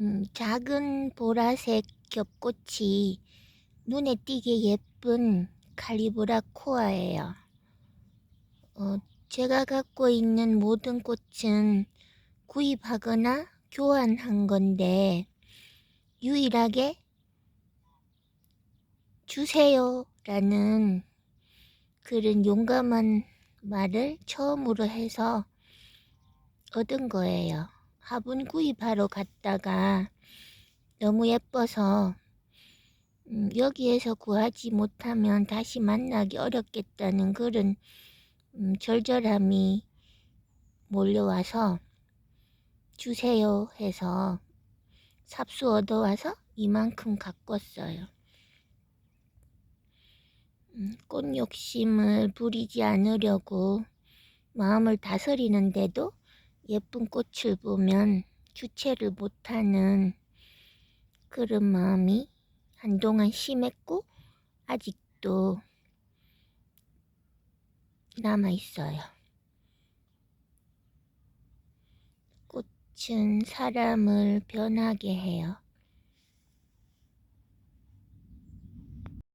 음, 작은 보라색 겹꽃이 눈에 띄게 예쁜 칼리브라 코아예요. 어, 제가 갖고 있는 모든 꽃은 구입하거나 교환한 건데 유일하게 주세요 라는 그런 용감한 말을 처음으로 해서 얻은 거예요. 화분 구입하러 갔다가 너무 예뻐서 음, 여기에서 구하지 못하면 다시 만나기 어렵겠다는 그런 음, 절절함이 몰려와서 주세요 해서 삽수 얻어와서 이만큼 갖고 왔어요. 음, 꽃 욕심을 부리지 않으려고 마음을 다스리는데도 예쁜 꽃을 보면 주체를 못하는 그런 마음이 한동안 심했고 아직도 남아 있어요. 꽃은 사람을 변하게 해요.